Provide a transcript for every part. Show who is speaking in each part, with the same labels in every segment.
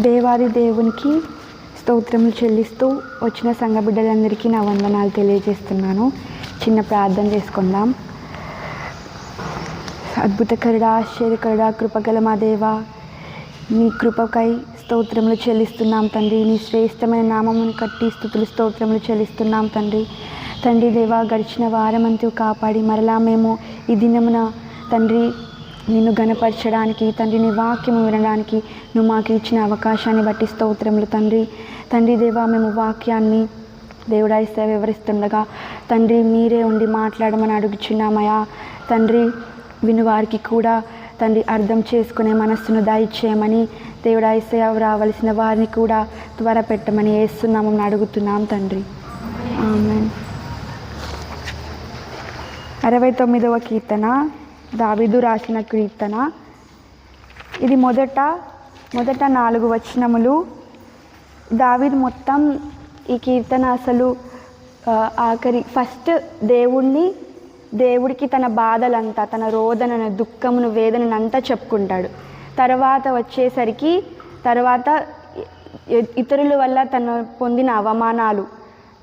Speaker 1: దేవాది దేవునికి స్తోత్రములు చెల్లిస్తూ వచ్చిన సంఘ బిడ్డలందరికీ నా వందనాలు తెలియజేస్తున్నాను. చిన్న ప్రార్థన చేసుకుందాం. అద్భుతకరుడ ఆశ్చర్యకరుడ కృపగల మా దేవా నీ కృపకై స్తోత్రములు చెల్లిస్తున్నాం తండ్రి. నీ శ్రేష్టమైన నామమును కట్టి స్థుతులు స్తోత్రములు చెల్లిస్తున్నాం తండ్రి. తండ్రి దేవా గడిచిన వారమంతూ కాపాడి మరలా మేము ఈ దినమున తండ్రి నిన్ను గణపరచడానికి తండ్రి నీ వాక్యము వినడానికి నువ్వు మాకు ఇచ్చిన అవకాశాన్ని బట్టి స్తోత్రములు తండ్రి. తండ్రి దేవా మేము వాక్యాన్ని దేవుడాయిస్తే వివరిస్తుండగా తండ్రి మీరే ఉండి మాట్లాడమని అడుగుచున్నామయా తండ్రి వినువారికి కూడా తండ్రి అర్థం చేసుకునే మనస్సును దయచేయమని దేవుడాయిస్తే రావలసిన వారిని కూడా త్వర పెట్టమని వేస్తున్నామని అడుగుతున్నాం తండ్రి. అరవై తొమ్మిదవ కీర్తన. దావిదు రాసిన కీర్తన. ఇది మొదట మొదట నాలుగు వచనములు. దావిద్ మొత్తం ఈ కీర్తన అసలు ఆఖరి ఫస్ట్ దేవుణ్ణి దేవుడికి తన బాధలంతా తన రోదనను దుఃఖమును వేదనను అంతా చెప్పుకుంటాడు. తర్వాత వచ్చేసరికి తర్వాత ఇతరుల వల్ల తను పొందిన అవమానాలు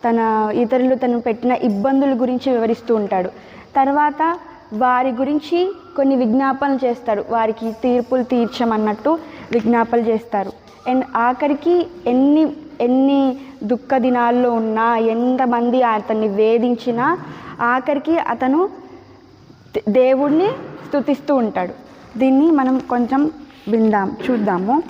Speaker 1: తన ఇతరులు తను పెట్టిన ఇబ్బందుల గురించి వివరిస్తూ ఉంటాడు. తర్వాత వారి గురించి కొన్ని విజ్ఞాపనలు చేస్తారు వారికి తీర్పులు తీర్చమన్నట్టు విజ్ఞాపనలు చేస్తారు. అండ్ ఆఖరికి ఎన్ని ఎన్ని దుఃఖ దినాల్లో ఉన్నా ఎంతమంది అతన్ని వేధించినా ఆఖరికి అతను దేవుణ్ణి స్తుతిస్తూ ఉంటాడు. దీన్ని మనం కొంచెం విందాం చూద్దాము.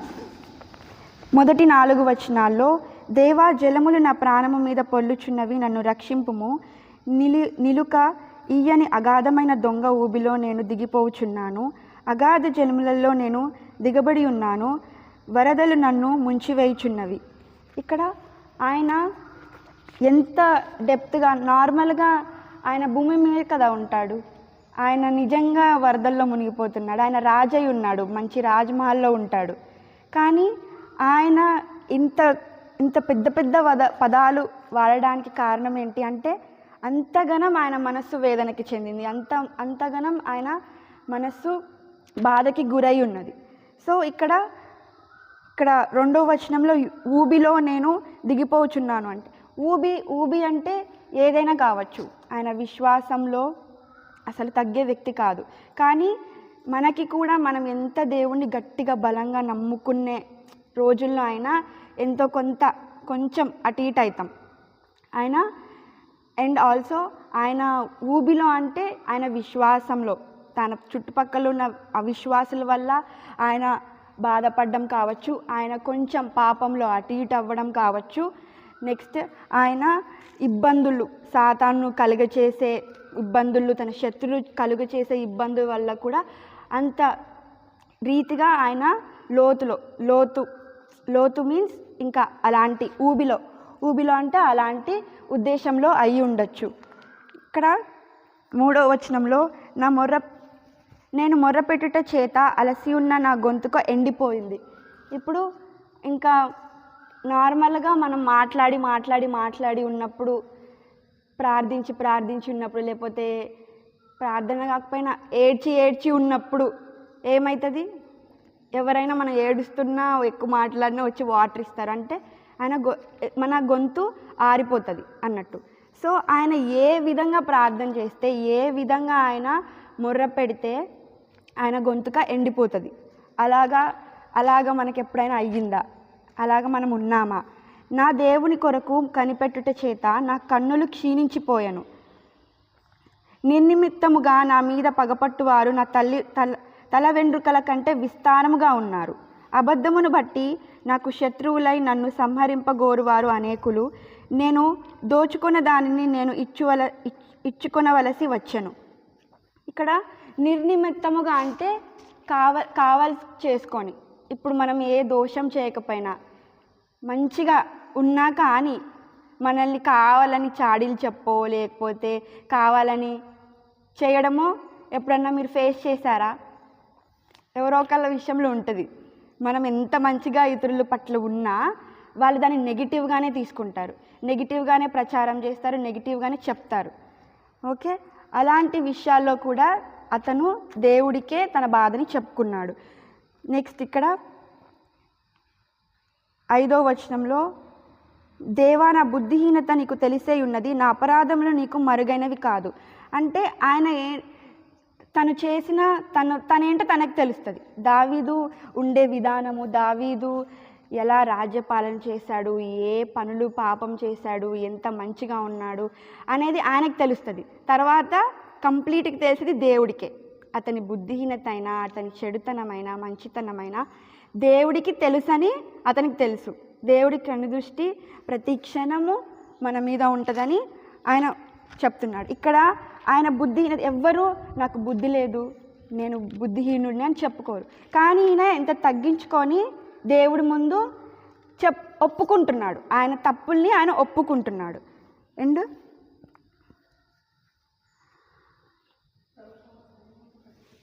Speaker 1: మొదటి నాలుగు వచనాల్లో దేవా జలములు నా ప్రాణము మీద పొల్లుచున్నవి నన్ను రక్షింపుము. నిలు నిలుక ఈయని అగాధమైన దొంగ ఊబిలో నేను దిగిపోవుచున్నాను అగాధ జలములలో నేను దిగబడి ఉన్నాను. వరదలు నన్ను ముంచివేయుచున్నవి. ఇక్కడ ఆయన ఎంత డెప్త్గా నార్మల్గా ఆయన భూమి మీద కదా ఉంటాడు. ఆయన నిజంగా వరదల్లో మునిగిపోతున్నాడు. ఆయన రాజై ఉన్నాడు. మంచి రాజమహల్లో ఉంటాడు. కానీ ఆయన ఇంత ఇంత పెద్ద పెద్ద వద పదాలు వాడడానికి కారణం ఏంటి అంటే అంతగనం ఆయన మనస్సు వేదనకి చెందింది. అంత అంతగనం ఆయన మనస్సు బాధకి గురై ఉన్నది. సో ఇక్కడ ఇక్కడ రెండో వచనంలో ఊబిలో నేను దిగిపోచున్నాను అంటే ఊబి ఊబి అంటే ఏదైనా కావచ్చు. ఆయన విశ్వాసంలో అసలు తగ్గే వ్యక్తి కాదు. కానీ మనకి కూడా మనం ఎంత దేవుణ్ణి గట్టిగా బలంగా నమ్ముకునే రోజుల్లో అయినా ఎంతో కొంత కొంచెం అటు ఇటు అవుతాం. ఆయన అండ్ ఆల్సో ఆయన ఊబిలో అంటే ఆయన విశ్వాసంలో తన చుట్టుపక్కల ఉన్న అవిశ్వాసుల వల్ల ఆయన బాధపడడం కావచ్చు ఆయన కొంచెం పాపంలో అటు ఇటు అవ్వడం కావచ్చు. నెక్స్ట్ ఆయన ఇబ్బందులు సాతాను కలుగచేసే ఇబ్బందులు తన శత్రులు కలుగచేసే ఇబ్బందుల వల్ల కూడా అంత రీతిగా ఆయన లోతులో లోతు లోతు మీన్స్ ఇంకా అలాంటి ఊబిలో ఊబిలో అంటే అలాంటి ఉద్దేశంలో అయి ఉండొచ్చు. ఇక్కడ మూడో వచనంలో నా మొర్ర నేను మొర్రపెట్టుట చేత అలసి ఉన్న నా గొంతుక ఎండిపోయింది. ఇప్పుడు ఇంకా నార్మల్గా మనం మాట్లాడి మాట్లాడి మాట్లాడి ఉన్నప్పుడు ప్రార్థించి ప్రార్థించి ఉన్నప్పుడు లేకపోతే ప్రార్థన కాకపోయినా ఏడ్చి ఏడ్చి ఉన్నప్పుడు ఏమవుతుంది ఎవరైనా మనం ఏడుస్తున్నా ఎక్కువ మాట్లాడినా వచ్చి వాటర్ ఇస్తారు. అంటే ఆయన గొ మన గొంతు ఆరిపోతుంది అన్నట్టు. సో ఆయన ఏ విధంగా ప్రార్థన చేస్తే ఏ విధంగా ఆయన మొర్ర పెడితే ఆయన గొంతుక ఎండిపోతుంది. అలాగా అలాగా మనకి ఎప్పుడైనా అయ్యిందా? అలాగా మనం ఉన్నామా? నా దేవుని కొరకు కనిపెట్టుట చేత నా కన్నులు క్షీణించిపోయాను. నిర్నిమిత్తముగా నా మీద పగపట్టువారు నా తల్లి తల తల వెండ్రుకల కంటే విస్తారముగా ఉన్నారు. అబద్ధమును బట్టి నాకు శత్రువులై నన్ను సంహరింపగోరువారు అనేకులు. నేను దోచుకున్న దానిని నేను ఇచ్చువల ఇచ్చుకొనవలసి వచ్చను. ఇక్కడ నిర్నిమిత్తముగా అంటే కావ కావాల్సి చేసుకొని. ఇప్పుడు మనం ఏ దోషం చేయకపోయినా మంచిగా ఉన్నా కానీ మనల్ని కావాలని చాడీలు చెప్పో లేకపోతే కావాలని చేయడమో ఎప్పుడన్నా మీరు ఫేస్ చేశారా? ఎవరో ఒకళ్ళ విషయంలో ఉంటుంది. మనం ఎంత మంచిగా ఇతరుల పట్ల ఉన్నా వాళ్ళు దాన్ని నెగిటివ్గానే తీసుకుంటారు. నెగిటివ్గానే ప్రచారం చేస్తారు నెగిటివ్గానే చెప్తారు. ఓకే? అలాంటి విషయాల్లో కూడా అతను దేవుడికే తన బాధని చెప్పుకున్నాడు. నెక్స్ట్ ఇక్కడ ఐదో వచనంలో దేవా నా బుద్ధిహీనత నీకు తెలిసే ఉన్నది. నా అపరాధములు నీకు మరుగైనవి కాదు. అంటే ఆయన ఏ తను చేసిన తను తనేంటో తనకు తెలుస్తుంది. దావీదు ఉండే విధానము దావీదు ఎలా రాజ్యపాలన చేశాడు ఏ పనులు పాపం చేశాడు ఎంత మంచిగా ఉన్నాడు అనేది ఆయనకు తెలుస్తుంది. తర్వాత కంప్లీట్గా తెలిసింది దేవుడికే. అతని బుద్ధిహీనత అయినా అతని చెడుతనమైన మంచితనమైన దేవుడికి తెలుసని అతనికి తెలుసు. దేవుడి కనుదృష్టి ప్రతి క్షణము మన మీద ఉంటుందని ఆయన చెప్తున్నాడు. ఇక్కడ ఆయన బుద్ధిహీనత ఎవ్వరూ నాకు బుద్ధి లేదు. నేను బుద్ధిహీనుడిని అని చెప్పుకోరు. కానీ ఈయన ఎంత తగ్గించుకొని దేవుడి ముందు చెప్ ఒప్పుకుంటున్నాడు. ఆయన తప్పుల్ని ఆయన ఒప్పుకుంటున్నాడు. అండ్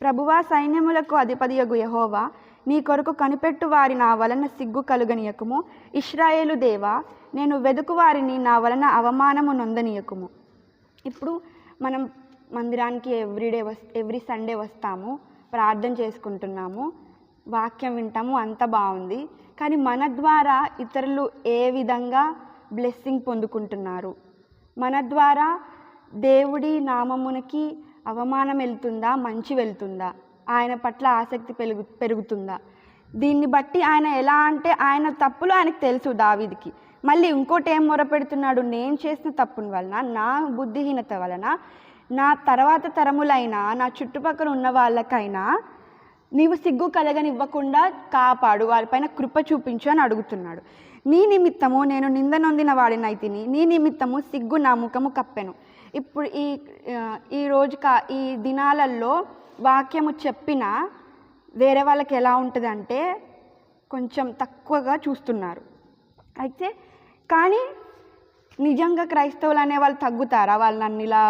Speaker 1: ప్రభువా సైన్యములకు అధిపతియగు యహోవా నీ కొరకు కనిపెట్టు వారి నా వలన సిగ్గు కలుగనీయకుము. ఇస్రాయేలు దేవా నేను వెదుకు వారిని నా వలన అవమానము నొందనీయకుము. ఇప్పుడు మనం మందిరానికి ఎవ్రీడే వస్ ఎవ్రీ సండే వస్తాము ప్రార్థన చేసుకుంటున్నాము వాక్యం వింటాము అంత బాగుంది. కానీ మన ద్వారా ఇతరులు ఏ విధంగా బ్లెస్సింగ్ పొందుకుంటున్నారు? మన ద్వారా దేవుడి నామమునికి అవమానం వెళ్తుందా మంచి వెళ్తుందా? ఆయన పట్ల ఆసక్తి పెరుగు పెరుగుతుందా? దీన్ని బట్టి ఆయన ఎలా అంటే ఆయన తప్పులు ఆయనకు తెలుసు దావీదికి. మళ్ళీ ఇంకోటి ఏం మొరపెడుతున్నాడు? నేను చేసిన తప్పుని వలన నా బుద్ధిహీనత వలన నా తర్వాత తరములైనా నా చుట్టుపక్కల ఉన్న వాళ్ళకైనా నీవు సిగ్గు కలగనివ్వకుండా కాపాడు వారిపైన కృప చూపించు అని అడుగుతున్నాడు. నీ నిమిత్తము నేను నింద నొందిన వాడినైతిని నీ నిమిత్తము సిగ్గు నా ముఖము కప్పెను. ఇప్పుడు ఈ ఈ రోజు కా ఈ దినాలలో వాక్యము చెప్పిన వేరే వాళ్ళకి ఎలా ఉంటుందంటే కొంచెం తక్కువగా చూస్తున్నారు. అయితే కానీ నిజంగా క్రైస్తవులు అనే వాళ్ళు తగ్గుతారా? వాళ్ళు నన్ను ఇలా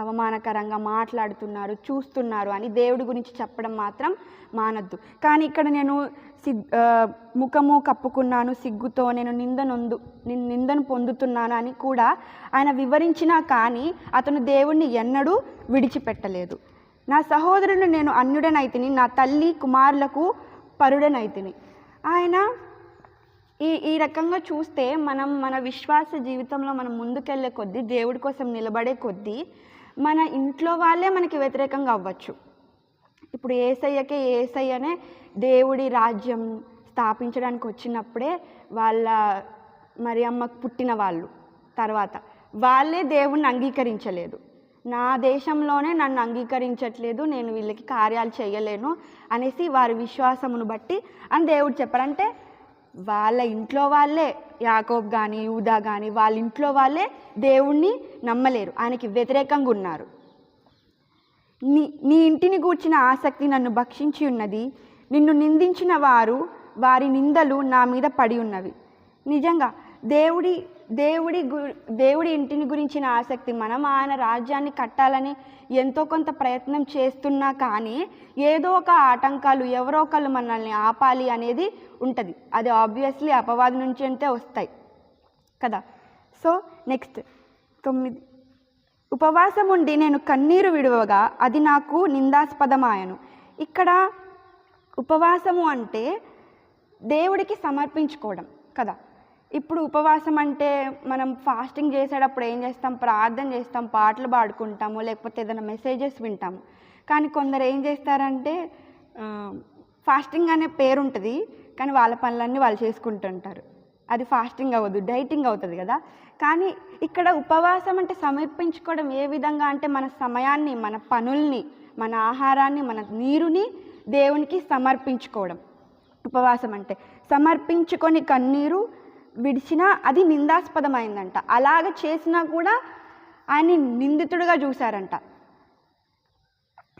Speaker 1: అవమానకరంగా మాట్లాడుతున్నారు చూస్తున్నారు అని దేవుడి గురించి చెప్పడం మాత్రం మానద్దు. కానీ ఇక్కడ నేను సిగ్ ముఖము కప్పుకున్నాను సిగ్గుతో నేను నిందనొందు నేను నిందను పొందుతున్నాను అని కూడా ఆయన వివరించినా కానీ అతను దేవుణ్ణి ఎన్నడూ విడిచిపెట్టలేదు. నా సహోదరుడు నేను అన్యుడనైతిని నా తల్లి కుమారులకు పరుడనైతిని. ఆయన ఈ ఈ రకంగా చూస్తే మనం మన విశ్వాస జీవితంలో మనం ముందుకెళ్ళే కొద్దీ దేవుడి కోసం నిలబడే కొద్దీ మన ఇంట్లో వాళ్ళే మనకి వ్యతిరేకంగా అవ్వచ్చు. ఇప్పుడు ఏసయ్యకే ఏసయ్యనే దేవుడి రాజ్యం స్థాపించడానికి వచ్చినప్పుడే వాళ్ళ మరి అమ్మకు పుట్టిన వాళ్ళు తర్వాత. వాళ్ళే దేవుణ్ణి అంగీకరించలేదు. నా దేశంలోనే నన్ను అంగీకరించట్లేదు నేను వీళ్ళకి కార్యాలు చేయలేను అనేసి వారి విశ్వాసమును బట్టి అని దేవుడు చెప్పారంటే వాళ్ళ ఇంట్లో వాళ్ళే యాకోబ్ కానీ యూదా కానీ వాళ్ళ ఇంట్లో వాళ్ళే దేవుణ్ణి నమ్మలేరు. ఆయనకి వ్యతిరేకంగా ఉన్నారు. నీ నీ ఇంటిని గూర్చిన ఆసక్తి నన్ను భక్షించి ఉన్నది. నిన్ను నిందించిన వారు వారి నిందలు నా మీద పడి ఉన్నవి. నిజంగా దేవుడి దేవుడి గు దేవుడి ఇంటిని గురించిన ఆసక్తి మనం ఆయన రాజ్యాన్ని కట్టాలని ఎంతో కొంత ప్రయత్నం చేస్తున్నా కానీ ఏదో ఒక ఆటంకాలు ఎవరో ఒకళ్ళు మనల్ని ఆపాలి అనేది ఉంటుంది. అది ఆబ్వియస్లీ అపవాది నుంచి అంటే వస్తాయి. కదా? సో నెక్స్ట్ తొమ్మిది. ఉపవాసం ఉండి నేను కన్నీరు విడువగా అది నాకు నిందాస్పదమాయను. ఇక్కడ ఉపవాసము అంటే దేవుడికి సమర్పించుకోవడం. కదా? ఇప్పుడు ఉపవాసం అంటే మనం ఫాస్టింగ్ చేసేటప్పుడు ఏం చేస్తాం? ప్రార్థన చేస్తాం పాటలు పాడుకుంటాము లేకపోతే ఏదైనా మెసేజెస్ వింటాము. కానీ కొందరు ఏం చేస్తారంటే ఫాస్టింగ్ అనే పేరు ఉంటుంది కానీ వాళ్ళ పనులన్నీ వాళ్ళు చేసుకుంటుంటారు. అది ఫాస్టింగ్ అవ్వదు డైటింగ్ అవుతుంది కదా. కానీ ఇక్కడ ఉపవాసం అంటే సమర్పించుకోవడం ఏ విధంగా అంటే మన సమయాన్ని మన పనుల్ని మన ఆహారాన్ని మన నీరుని దేవునికి సమర్పించుకోవడం. ఉపవాసం అంటే సమర్పించుకొని కన్నీరు విడిచినా అది నిందాస్పదమైందంట. అలాగ చేసినా కూడా ఆయన్ని నిందితుడిగా చూశారంట.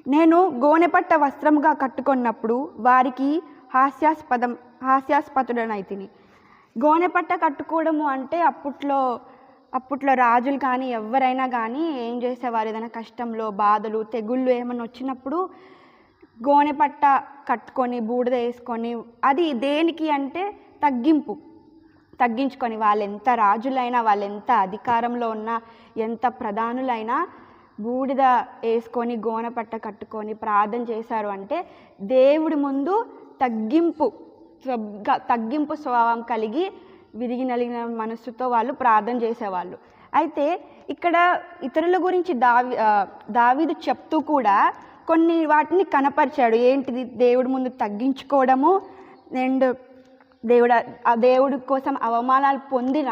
Speaker 1: నేను గోనెపట్ట వస్త్రముగా కట్టుకున్నప్పుడు వారికి హాస్యాస్పదం హాస్యాస్పదుడనైతిని గోనెపట్ట కట్టుకోవడము అంటే అప్పట్లో అప్పట్లో రాజులు కానీ ఎవరైనా కానీ ఏం చేసేవారు? ఏదైనా కష్టంలో బాధలు తెగుళ్ళు ఏమైనా వచ్చినప్పుడు గోనెపట్ట కట్టుకొని బూడిద వేసుకొని అది దేనికి అంటే తగ్గింపు. తగ్గించుకొని వాళ్ళు ఎంత రాజులైనా వాళ్ళు ఎంత అధికారంలో ఉన్నా ఎంత ప్రధానులైనా బూడిద వేసుకొని గోనపట్ట కట్టుకొని ప్రార్థన చేశారు అంటే దేవుడి ముందు తగ్గింపు తగ్గింపు స్వభావం కలిగి విరిగి నలిగిన మనస్సుతో వాళ్ళు ప్రార్థన చేసేవాళ్ళు. అయితే ఇక్కడ ఇతరుల గురించి దావి దావీదు చెప్తూ కూడా కొన్ని వాటిని కనపరిచాడు. ఏంటిది? దేవుడి ముందు తగ్గించుకోవడము అండ్ దేవుడ ఆ దేవుడి కోసం అవమానాలు పొందిన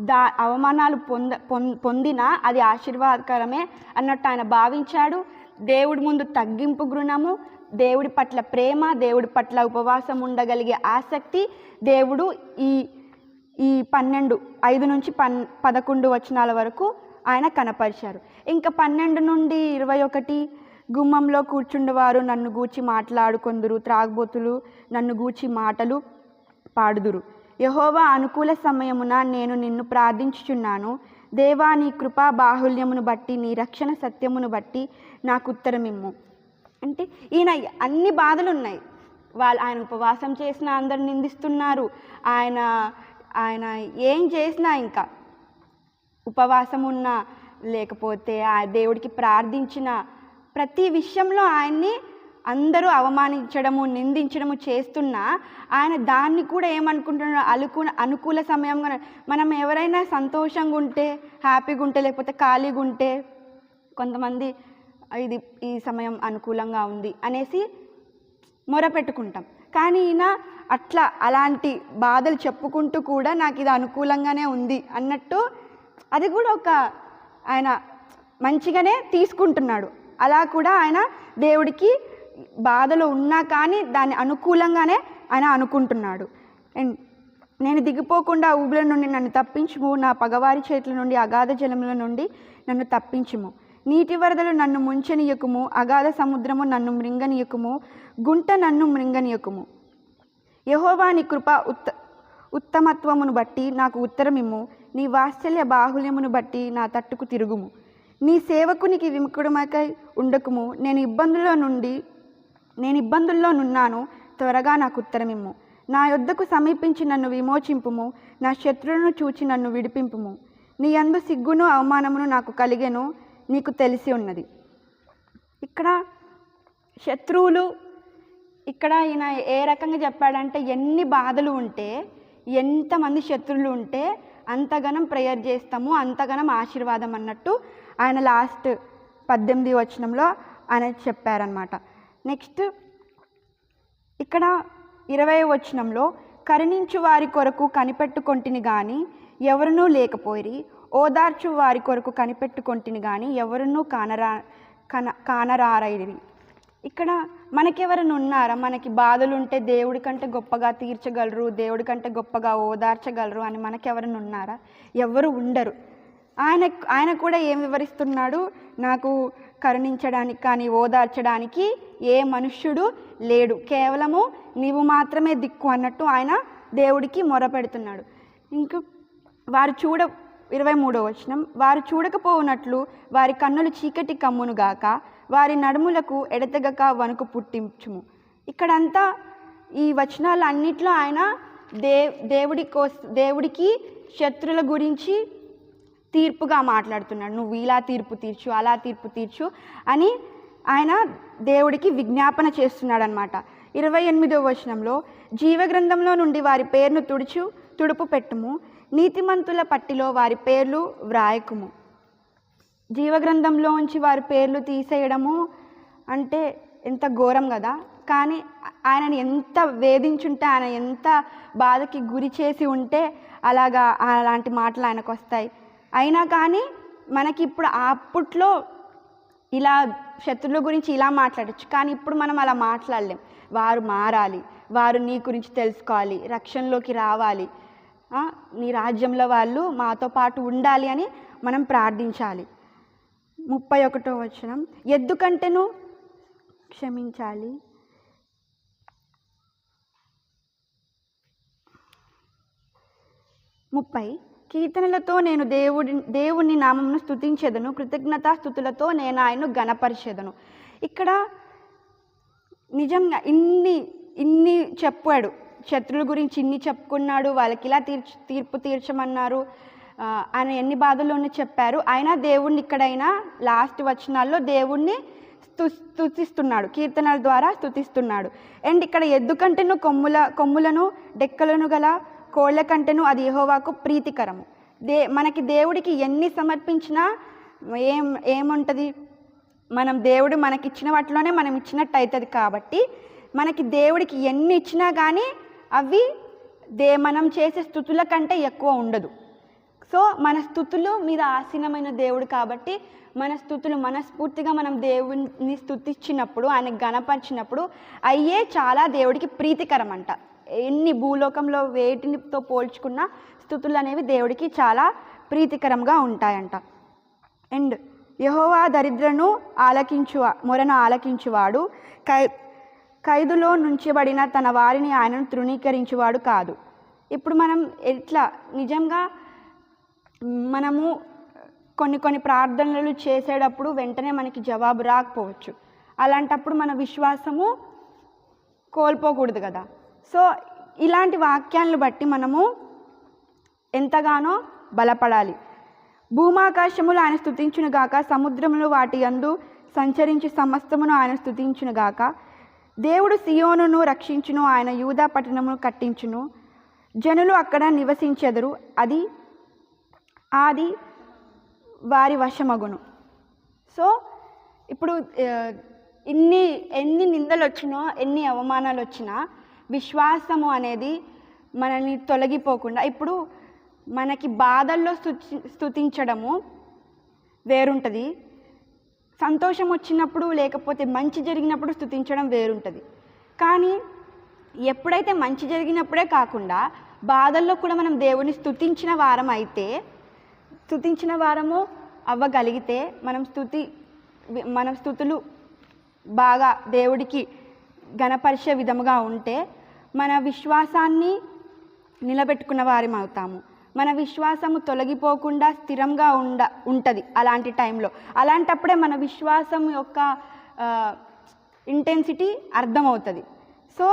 Speaker 1: దా అవమానాలు పొంద పొం- పొందినా అది ఆశీర్వాదకరమే అన్నట్టు ఆయన భావించాడు. దేవుడి ముందు తగ్గింపు గుణము దేవుడి పట్ల ప్రేమ దేవుడి పట్ల ఉపవాసం ఉండగలిగే ఆసక్తి దేవుడు ఈ ఈ పన్నెండు ఐదు నుంచి పన్ పదకొండు వచనాల వరకు ఆయన కనపరిచారు. ఇంకా పన్నెండు నుండి ఇరవై ఒకటి గుమ్మంలో కూర్చుండేవారు నన్ను గూచి మాట్లాడుకుందరు త్రాగుబోతులు నన్ను గూచి మాటలు పాడుదురు. యహోవా అనుకూల సమయమున నేను నిన్ను ప్రార్థించుచున్నాను. దేవా నీ కృపా బాహుల్యమును బట్టి నీ రక్షణ సత్యమును బట్టి నాకు ఉత్తరమిమ్ము. అంటే ఈయన అన్ని బాధలు ఉన్నాయి వాళ్ళు ఆయన ఉపవాసం చేసిన అందరు నిందిస్తున్నారు. ఆయన ఆయన ఏం చేసినా ఇంకా ఉపవాసం ఉన్నా లేకపోతే ఆ దేవుడికి ప్రార్థించిన ప్రతి విషయంలో ఆయన్ని అందరూ అవమానించడము నిందించడము చేస్తున్నా ఆయన దాన్ని కూడా ఏమనుకుంటున్నాడు అలుకు అనుకూల సమయంగా మనం ఎవరైనా సంతోషంగా ఉంటే హ్యాపీగా ఉంటే లేకపోతే ఖాళీగా ఉంటే కొంతమంది ఇది ఈ సమయం అనుకూలంగా ఉంది అనేసి మొరపెట్టుకుంటాం. కానీ ఈయన అట్లా అలాంటి బాధలు చెప్పుకుంటూ కూడా నాకు ఇది అనుకూలంగానే ఉంది అన్నట్టు అది కూడా ఒక ఆయన మంచిగానే తీసుకుంటున్నాడు. అలా కూడా ఆయన దేవుడికి బాధలో ఉన్నా కానీ దాన్ని అనుకూలంగానే ఆయన అనుకుంటున్నాడు. అండ్ నేను దిగిపోకుండా ఊబిల నుండి నన్ను తప్పించుము నా పగవారి చేతుల నుండి అగాధ జలముల నుండి నన్ను తప్పించుము. నీటి వరదలు నన్ను ముంచనీయకుము అగాధ సముద్రము నన్ను మృంగనీయకుము గుంట నన్ను మృంగనీయకుము. యహోవా నీ కృప ఉత్త ఉత్తమత్వమును బట్టి నాకు ఉత్తరమిమ్ము నీ వాత్సల్య బాహుల్యమును బట్టి నా తట్టుకు తిరుగుము. నీ సేవకునికి విముఖుడమకై ఉండకుము నేను ఇబ్బందుల నుండి నేను ఇబ్బందుల్లోనున్నాను. త్వరగా నాకు ఉత్తరమిమ్ము. నా యొద్దకు సమీపించి నన్ను విమోచింపుము. నా శత్రువులను చూచి నన్ను విడిపింపుము. నీ యందు సిగ్గును అవమానమును నాకు కలిగెను. నీకు తెలిసి ఉన్నది. ఇక్కడ శత్రువులు ఇక్కడ ఈయన ఏ రకంగా చెప్పాడంటే ఎన్ని బాధలు ఉంటే ఎంతమంది శత్రువులు ఉంటే అంతగనం ప్రేయర్ చేస్తాము అంతగనం ఆశీర్వాదం అన్నట్టు ఆయన లాస్ట్ పద్దెనిమిది వచనంలో ఆయన చెప్పారనమాట నెక్స్ట్ ఇక్కడ ఇరవై వచనంలో కరుణించు వారి కొరకు కనిపెట్టుకొంటిని కానీ ఎవరునూ లేకపోయిరి. ఓదార్చు వారి కొరకు కనిపెట్టుకొంటిని కానీ ఎవరునూ కానరా కన కానరారైరి ఇక్కడ మనకెవరైనా ఉన్నారా మనకి బాధలు ఉంటే దేవుడి కంటే గొప్పగా తీర్చగలరు దేవుడి కంటే గొప్పగా ఓదార్చగలరు అని మనకెవరైనా ఉన్నారా ఎవరు ఉండరు. ఆయన ఆయన కూడా ఏం వివరిస్తున్నాడు? నాకు కరుణించడానికి కానీ ఓదార్చడానికి ఏ మనుష్యుడు లేడు. కేవలము నీవు మాత్రమే దిక్కు అన్నట్టు ఆయన దేవుడికి మొరపెడుతున్నాడు. ఇంక వారు చూడ ఇరవై మూడో వచనం వారు చూడకపోవునట్లు వారి కన్నులు చీకటి కమ్మును గాక వారి నడుములకు ఎడతెగక వణుకు పుట్టించుము. ఇక్కడంతా ఈ వచనాలు అన్నిట్లో ఆయన దే దేవుడి కోస్ దేవుడికి శత్రుల గురించి తీర్పుగా మాట్లాడుతున్నాడు. నువ్వు ఇలా తీర్పు తీర్చు అలా తీర్పు తీర్చు అని ఆయన దేవుడికి విజ్ఞాపన చేస్తున్నాడు అనమాట ఇరవై ఎనిమిదో వచనంలో జీవగ్రంథంలో నుండి వారి పేరును తుడుచు తుడుపు పెట్టుము. నీతిమంతుల పట్టిలో వారి పేర్లు వ్రాయకుము. జీవగ్రంథంలోంచి వారి పేర్లు తీసేయడము అంటే ఎంత ఘోరం కదా. కానీ ఆయనని ఎంత వేధించుంటే ఆయన ఎంత బాధకి గురి చేసి ఉంటే అలాగా అలాంటి మాటలు ఆయనకు వస్తాయి. అయినా కానీ మనకి ఇప్పుడు అప్పట్లో ఇలా శత్రువుల గురించి ఇలా మాట్లాడచ్చు. కానీ ఇప్పుడు మనం అలా మాట్లాడలేం. వారు మారాలి. వారు నీ గురించి తెలుసుకోవాలి. రక్షణలోకి రావాలి. నీ రాజ్యంలో వాళ్ళు మాతో పాటు ఉండాలి అని మనం ప్రార్థించాలి. ముప్పై ఒకటో వచనం. ఎద్దు కంటేను క్షమించాలి. ముప్పై. కీర్తనలతో నేను దేవుడి దేవుని నామమును స్తుతించెదను కృతజ్ఞతాస్థుతులతో నేను ఆయన్ను గణపరిచెదను ఇక్కడ నిజంగా ఇన్ని ఇన్ని చెప్పాడు. శత్రువుల గురించి ఇన్ని చెప్పుకున్నాడు. వాళ్ళకి ఇలా తీర్చ తీర్పు తీర్చమన్నారు. ఆయన ఎన్ని బాధల్లోనూ చెప్పారు. అయినా దేవుణ్ణి ఇక్కడైనా లాస్ట్ వచనాల్లో దేవుణ్ణి స్తు స్తుతిస్తున్నాడు. కీర్తనల ద్వారా స్తుతిస్తున్నాడు. అండ్ ఇక్కడ ఎద్దుకంటేను కొమ్ముల కొమ్ములను డెక్కలను గల కోళ్ళ కంటెను అది యెహోవాకు ప్రీతికరము. దే మనకి దేవుడికి ఎన్ని సమర్పించినా ఏం ఏముంటుంది? మనం దేవుడు మనకి ఇచ్చిన వాటిలోనే మనం ఇచ్చినట్టు అవుతుంది కాబట్టి మనకి దేవుడికి ఎన్ని ఇచ్చినా కానీ అవి దే మనం చేసే స్థుతుల కంటే ఎక్కువ ఉండదు. సో మన స్థుతులు మీద ఆసీనమైన దేవుడు కాబట్టి మన స్థుతులు మనస్ఫూర్తిగా మనం దేవుని స్థుతించినప్పుడు ఆయన గణపరిచినప్పుడు అయ్యే చాలా దేవుడికి ప్రీతికరం అంట ఎన్ని భూలోకంలో వేటినితో పోల్చుకున్న స్థుతులు అనేవి దేవుడికి చాలా ప్రీతికరంగా ఉంటాయంట. అండ్ యహోవా దరిద్రను ఆలకించు మొరను ఆలకించువాడు కై ఖైదులో నుంచబడిన తన వారిని ఆయనను తృణీకరించువాడు కాదు. ఇప్పుడు మనం ఎట్లా నిజంగా మనము కొన్ని కొన్ని ప్రార్థనలు చేసేటప్పుడు వెంటనే మనకి జవాబు రాకపోవచ్చు. అలాంటప్పుడు మన విశ్వాసము కోల్పోకూడదు కదా. సో ఇలాంటి వాక్యాలను బట్టి మనము ఎంతగానో బలపడాలి. భూమాకాశములు ఆయన స్థుతించును గాక సముద్రములు వాటి యందు సంచరించి సమస్తమును ఆయన స్థుతించును గాక. దేవుడు సియోనును రక్షించును ఆయన యూదా పట్టణమును కట్టించును. జనులు అక్కడ నివసించెదరు అది అది వారి వశమగును. సో ఇప్పుడు ఇన్ని ఎన్ని నిందలు వచ్చినా ఎన్ని అవమానాలు వచ్చినా విశ్వాసము అనేది మనల్ని తొలగిపోకుండా ఇప్పుడు మనకి బాధల్లో స్థుతి స్థుతించడము వేరుంటుంది. సంతోషం వచ్చినప్పుడు లేకపోతే మంచి జరిగినప్పుడు స్థుతించడం వేరుంటుంది. కానీ ఎప్పుడైతే మంచి జరిగినప్పుడే కాకుండా బాధల్లో కూడా మనం దేవుని స్థుతించిన వారం అయితే స్థుతించిన వారము అవ్వగలిగితే మనం స్థుతి మనం స్థుతులు బాగా దేవుడికి గణపరిచే విధముగా ఉంటే మన విశ్వాసాన్ని నిలబెట్టుకున్న వారం అవుతాము. మన విశ్వాసము తొలగిపోకుండా స్థిరంగా ఉండ ఉంటుంది అలాంటి టైంలో. అలాంటప్పుడే మన విశ్వాసం యొక్క ఇంటెన్సిటీ అర్థమవుతుంది. సో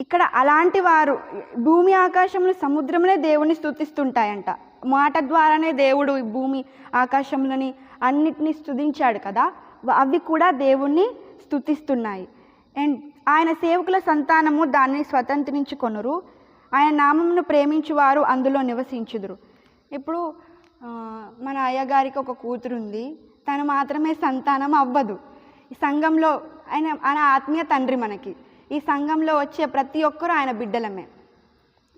Speaker 1: ఇక్కడ అలాంటి వారు భూమి ఆకాశంలో సముద్రంలో దేవుని స్థుతిస్తుంటాయంట మాట ద్వారానే దేవుడు భూమి ఆకాశములని అన్నిటినీ స్థుతించాడు కదా. అవి కూడా దేవుణ్ణి స్థుతిస్తున్నాయి ఆయన సేవకుల సంతానము దాన్ని స్వతంత్రించుకొనురు. ఆయన నామమును ప్రేమించువారు అందులో నివసించుదురు. ఇప్పుడు మన అయ్యగారికి ఒక కూతురు ఉంది తను మాత్రమే సంతానం అవ్వదు. ఈ సంఘంలో ఆయన ఆయన ఆత్మీయ తండ్రి మనకి. ఈ సంఘంలో వచ్చే ప్రతి ఒక్కరూ ఆయన బిడ్డలమే.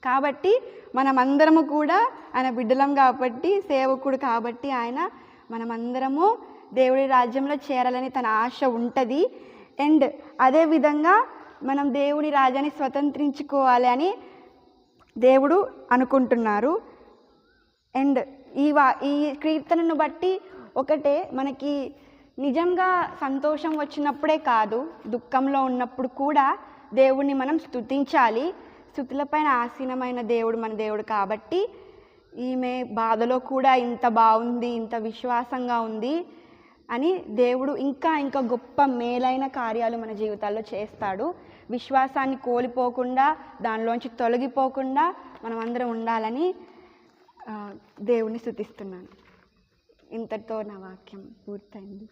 Speaker 1: కాబట్టి మనమందరము కూడా ఆయన బిడ్డలం కాబట్టి సేవకుడు కాబట్టి ఆయన మనమందరము దేవుడి రాజ్యంలో చేరాలని తన ఆశ ఉంటుంది. అండ్ అదేవిధంగా మనం దేవుడి రాజ్యాన్ని స్వతంత్రించుకోవాలి అని దేవుడు అనుకుంటున్నారు. అండ్ ఈ వా ఈ కీర్తనను బట్టి ఒకటే మనకి నిజంగా సంతోషం వచ్చినప్పుడే కాదు దుఃఖంలో ఉన్నప్పుడు కూడా దేవుణ్ణి మనం స్థుతించాలి స్థుతులపైన ఆసీనమైన దేవుడు మన దేవుడు కాబట్టి ఈమె బాధలో కూడా ఇంత బాగుంది ఇంత విశ్వాసంగా ఉంది. అని దేవుడు ఇంకా ఇంకా గొప్ప మేలైన కార్యాలు మన జీవితాల్లో చేస్తాడు. విశ్వాసాన్ని కోల్పోకుండా దానిలోంచి తొలగిపోకుండా మనం అందరం ఉండాలని దేవుణ్ణి శుతిస్తున్నాను ఇంతటితో నా వాక్యం పూర్తయింది.